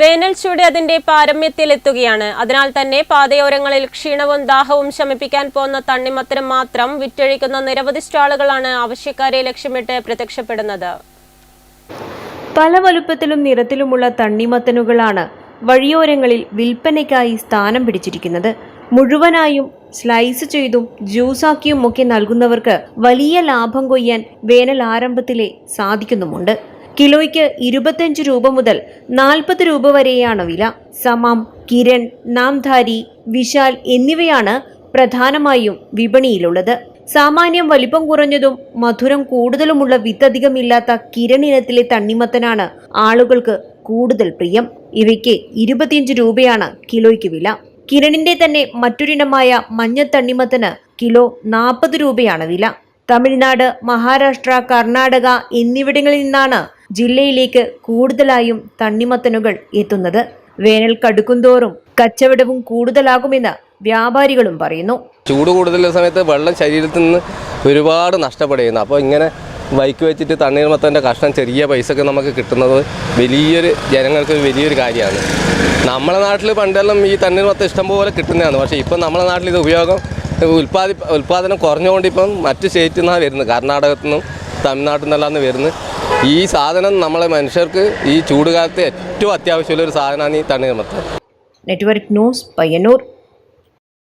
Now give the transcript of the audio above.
വേനൽ ചൂട് അതിന്റെ പാരമ്യത്തിലെത്തുകയാണ്. അതിനാൽ തന്നെ പാതയോരങ്ങളിൽ ക്ഷീണവും ദാഹവും ശമിപ്പിക്കാൻ പോകുന്ന തണ്ണിമത്തരം മാത്രം വിറ്റഴിക്കുന്ന നിരവധി സ്റ്റാളുകളാണ് ആവശ്യക്കാരെ ലക്ഷ്യമിട്ട് പ്രത്യക്ഷപ്പെടുന്നത്. പല വലുപ്പത്തിലും നിറത്തിലുമുള്ള തണ്ണിമത്തനുകളാണ് വഴിയോരങ്ങളിൽ വിൽപ്പനയ്ക്കായി സ്ഥാനം പിടിച്ചിരിക്കുന്നത്. മുഴുവനായും സ്ലൈസ് ചെയ്തും ജ്യൂസാക്കിയും ഒക്കെ നൽകുന്നവർക്ക് വലിയ ലാഭം കൊയ്യാൻ വേനൽ ആരംഭത്തിലെ സാധിക്കുന്നുമുണ്ട്. കിലോയ്ക്ക് ഇരുപത്തഞ്ച് രൂപ മുതൽ നാൽപ്പത് രൂപ വരെയാണ് വില. സമാം കിരൺ നാംധാരി വിശാൽ എന്നിവയാണ് പ്രധാനമായും വിപണിയിലുള്ളത്. സാമാന്യം വലിപ്പം കുറഞ്ഞതും മധുരം കൂടുതലുമുള്ള വിത്തധികമില്ലാത്ത കിരൺ ഇനത്തിലെ തണ്ണിമത്തനാണ് ആളുകൾക്ക് കൂടുതൽ പ്രിയം. ഇവയ്ക്ക് ഇരുപത്തിയഞ്ച് രൂപയാണ് കിലോയ്ക്ക് വില. കിരണിന്റെ തന്നെ മറ്റൊരിനമായ മഞ്ഞ തണ്ണിമത്തന് കിലോ നാൽപ്പത് രൂപയാണ് വില. തമിഴ്നാട് മഹാരാഷ്ട്ര കർണാടക എന്നിവിടങ്ങളിൽ നിന്നാണ് ജില്ലയിലേക്ക് കൂടുതലായും തണ്ണിമത്തനുകൾ എത്തുന്നത്. വേനൽ കടുക്കുംതോറും കച്ചവടവും കൂടുതലാകുമെന്ന് വ്യാപാരികളും പറയുന്നു. ചൂട് കൂടുതലുള്ള സമയത്ത് വെള്ളം ശരീരത്തിൽ നിന്ന് ഒരുപാട് നഷ്ടപ്പെടുന്നു അപ്പോൾ ഇങ്ങനെ ബൈക്ക് വെച്ചിട്ട് തണ്ണീർമത്തന്റെ കഷ്ണം ചെറിയ പൈസക്ക് നമുക്ക് കിട്ടുന്നത് വലിയൊരു ജനങ്ങൾക്ക് വലിയൊരു കാര്യമാണ്. നമ്മളെ നാട്ടിൽ പണ്ടെല്ലാം ഈ തണ്ണീർമത്തം ഇഷ്ടംപോലെ കിട്ടുന്നതാണ്. പക്ഷേ ഇപ്പം നമ്മളെ നാട്ടിൽ ഇത് ഉപയോഗം ഉൽപ്പാദി ഉൽപാദനം കുറഞ്ഞുകൊണ്ട് ഇപ്പം മറ്റ് സ്റ്റേറ്റിൽ നിന്നാണ് വരുന്നത്. കർണാടകത്തു നിന്നും തമിഴ്നാട്ടിൽ നിന്നെല്ലാം വരുന്നത്. ഈ സാധനം നമ്മളെ മനുഷ്യർക്ക് ഈ ചൂടുകാലത്ത് ഏറ്റവും അത്യാവശ്യമുള്ള ഒരു സാധനമാണ് ഈ തണ്ണീർമത്തം നെറ്റ്വർക്ക് ന്യൂസ് പയ്യന്നൂർ